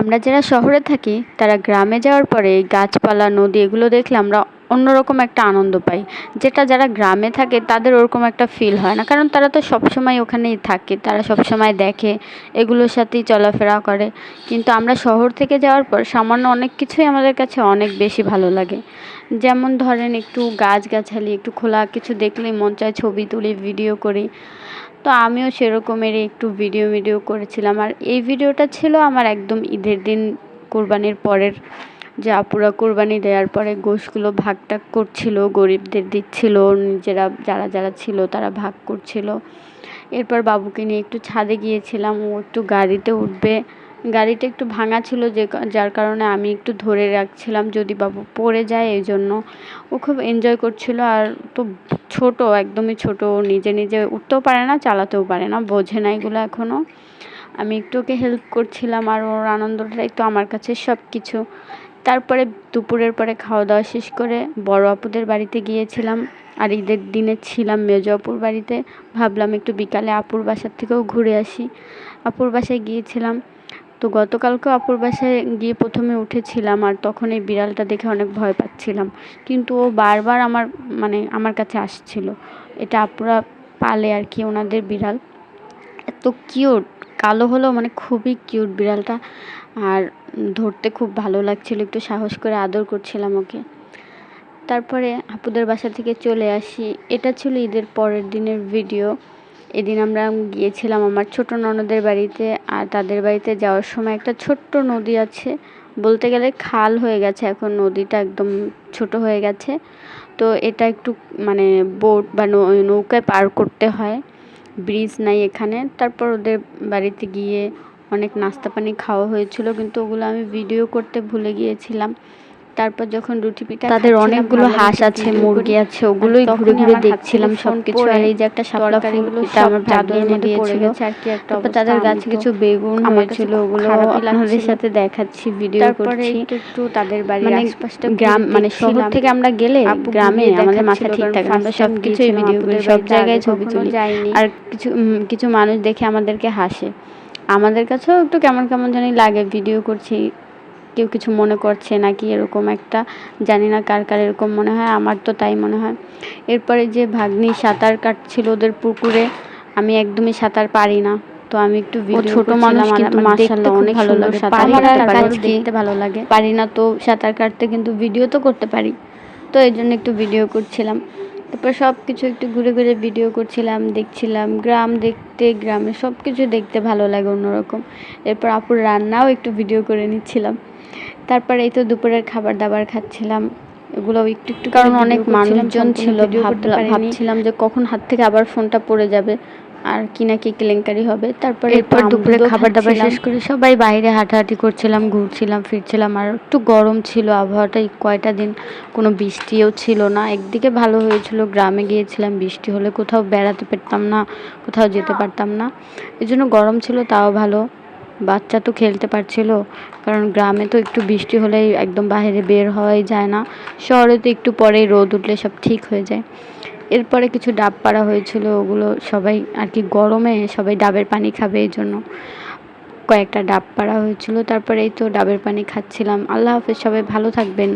আমরা যারা শহরে থাকি, তারা গ্রামে যাওয়ার পরে গাছপালা, নদী এগুলো দেখলে আমরা অন্যরকম একটা আনন্দ পাই। যেটা যারা গ্রামে থাকে, তাদের ওরকম একটা ফিল হয় না। কারণ তারা তো সবসময় ওখানেই থাকে, তারা সবসময় দেখে, এগুলোর সাথেই চলাফেরা করে। কিন্তু আমরা শহর থেকে যাওয়ার পর সামান্য অনেক কিছুই আমাদের কাছে অনেক বেশি ভালো লাগে। যেমন ধরেন একটু গাছগাছালি, একটু খোলা কিছু দেখলেই মন চায় ছবি তুলি ভিডিও করি। তো আমিও সেরকমেরই একটু ভিডিও ভিডিও করেছিলাম। আর এই ভিডিওটা ছিল আমার একদম ঈদের দিন কোরবানির পরের, যে আপুরা কোরবানি দেওয়ার পরে গোশগুলো ভাগ টাগ করছিল, গরিবদের দিচ্ছিল, নিজেরা যারা যারা ছিল তারা ভাগ করছিল। এরপর বাবুকে নিয়ে একটু ছাদে গিয়েছিলাম, ও একটু গাড়িতে উঠবে। গাড়িটা একটু ভাঙা ছিল যে যার কারণে আমি একটু ধরে রাখছিলাম যদি বাবু পড়ে যায় এই জন্য। ও খুব এনজয় করছিল আর তো ছোট, একদমই ছোট নিজে নিজে উঠতেও পারে না, চালাতেও পারে না, বোঝে না এগুলো এখনও আমি একটু ওকে হেল্প করছিলাম আর ওর আনন্দটা একটু আমার কাছে সব কিছু তারপরে দুপুরের পরে খাওয়া দাওয়া শেষ করে বড় আপুদের বাড়িতে গিয়েছিলাম। আর ঈদের দিনে ছিলাম মেজো আপুর বাড়িতে। ভাবলাম একটু বিকালে আপুর বাসার থেকেও ঘুরে আসি। আপুর বাসায় গিয়েছিলাম। তো গতকালকেও আপুর বাসায় গিয়ে প্রথমে উঠেছিলাম আর তখন এই বিড়ালটা দেখে অনেক ভয় পাচ্ছিলাম। কিন্তু ও বারবার আমার মানে আমার কাছে আসছিল। এটা আপুরা পালে আর কি ওনাদের বিড়াল। এত কিউট, কালো হলেও মানে খুবই কিউট বিড়ালটা। আর ধরতে খুব ভালো লাগছিল, একটু সাহস করে আদর করছিলাম ওকে। তারপরে আপুদের বাসা থেকে চলে আসি। এটা ছিল ঈদের পরের দিনের ভিডিও। এদিন আমরা গিয়েছিলাম আমার ছোট ননদের বাড়িতে, আর তাদের বাড়িতে যাওয়ার সময় একটা ছোট্ট নদী আছে। বলতে গেলে খাল হয়ে গেছে, এখন নদীটা একদম ছোট হয়ে গেছে। তো এটা একটু মানে বোট বা নৌকায় পার করতে হয়। ব্রিজ নাই এখানে। তারপর ওদের বাড়িতে গিয়ে অনেক নাস্তা পানি খাওয়া হয়েছিল, কিন্তু ওগুলো আমি ভিডিও করতে ভুলে গিয়েছিলাম। তারপর যখন রুটি পিঠা তাদের অনেকগুলো হাঁস আছে মুরগি আছে ওগুলোই ঘুরে ঘুরে দেখছিলাম সবকিছু আর এই যে একটা শাপলা ফুল এটা আমার ভাগ্যে এনে দিয়েছিল তারপর তাদের গাছে কিছু বেগুন হয়েছিল ওগুলো আপনাদের সাথে দেখাচ্ছি ভিডিও করছি। একটু তাদের বাড়ির আশপাশটা গ্রাম মানে শহর থেকে আমরা গেলে গ্রামে আমাদের মাথা ঠিক থাকে আমরা সবকিছু ভিডিও করি সব জায়গায় ছবি তুলি। আর কিছু কিছু মানুষ দেখে আমাদেরকে হাসে। আমাদের কাছেও একটু কেমন কেমন জানি লাগে ভিডিও করছি। কেউ কিছু মনে করছে নাকি এরকম একটা জানি না কার কার এরকম মনে হয় আমার তো তাই মনে হয়। এরপরে যে ভাগ্নি সাঁতার কাটছিল ওদের পুকুরে আমি একদমই সাঁতার পারি না। তো আমি একটু ভিডিও ছোট মানুষ কিন্তু মাশাআল্লাহ অনেক ভালো লাগে। সাঁতার দেখতে ভালো লাগে। পারি না তো সাঁতার কাটতে কিন্তু ভিডিও তো করতে পারি। তো এই জন্য একটু ভিডিও করছিলাম। তারপর সব কিছু একটু ঘুরে ঘুরে ভিডিও করছিলাম দেখছিলাম। গ্রাম দেখতে গ্রামে সব কিছু দেখতে ভালো লাগে অন্যরকম। এরপর আপুর রান্নাও একটু ভিডিও করে নিচ্ছিলাম। তারপরে এই তো দুপুরের খাবার দাবার খাচ্ছিলাম। এগুলো একটু একটু কারণ অনেক মানুষজন ছিল ভাবছিলাম যে কখন হাত থেকে আবার ফোনটা পড়ে যাবে আর কি না কি কেলেঙ্কারি হবে। তারপরে এরপর দুপুরে খাবার দাবার শেষ করে সবাই বাইরে হাঁটাহাঁটি করছিলাম ঘুরছিলাম ফিরছিলাম আর একটু গরম ছিল আবহাওয়াটা কয়টা দিন কোনো বৃষ্টিও ছিল না। একদিকে ভালো হয়েছিল গ্রামে গিয়েছিলাম বৃষ্টি হলে কোথাও বেড়াতে পারতাম না কোথাও যেতে পারতাম না। এই জন্য গরম ছিল তাও ভালো। বাচ্চা তো খেলতে পারছিল, কারণ গ্রামে তো একটু বৃষ্টি হলেই একদম বাইরে বের হওয়াই যায় না। শহরে তো একটু পরেই রোদ উঠলে সব ঠিক হয়ে যায়। এরপরে কিছু ডাব পাড়া হয়েছিল, ওগুলো সবাই আর কি গরমে সবাই ডাবের পানি খাবে এই জন্য। কয়েকটা ডাব পাড়া হয়েছিল তারপরে এই তো ডাবের পানি খাচ্ছিলাম। আল্লাহ হাফেজ, সবাই ভালো থাকবেন।